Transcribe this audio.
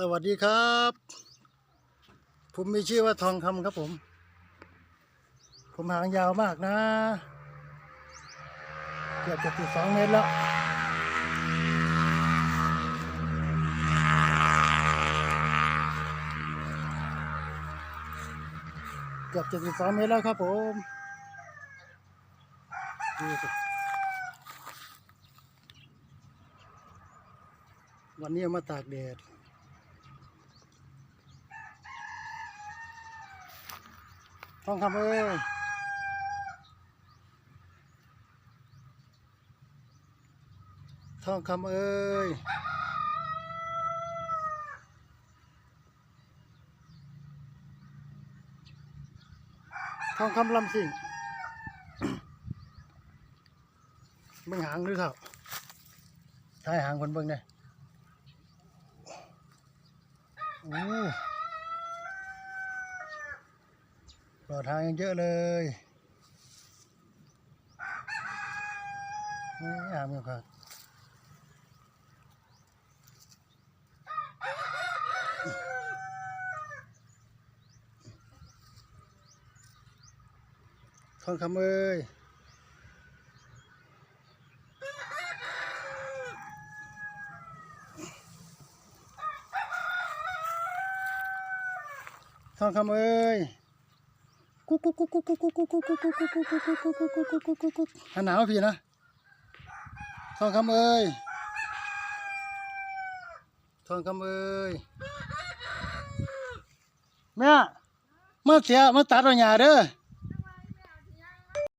สวัสดีครับ ผมมีชื่อว่าทองคำครับผม ผมหางยาวมากนะเกือบจะติดสองเมตรแล้วเกือบจะติดสองเมตรแล้วครับผมดูสิวันนี้ามาตากแดด ทองคำเอ้ยทองคำเอ้ยทองคำลำสิ่งเบิ่งหางหรือครับท้ายหางคนเบิ่งได้โอ้ ปลอดทางยังเยอะเลยนี่อามครับทองคำเอ้ยทองคำเอ้ย กุ๊กกุ๊กกุ๊กกุ๊กกุ๊กกุ๊กกุ๊กกุ๊กกุ๊กกุ๊กกุ๊กกุ๊กกุ๊กกุ๊กกุ๊กกุ๊กกุ๊กกุ๊กหันหนาวพี่นะทองคำเอ้ยทองคำเอ้ยแม่มาเสียมาตัดเอาหญ้าเด้อ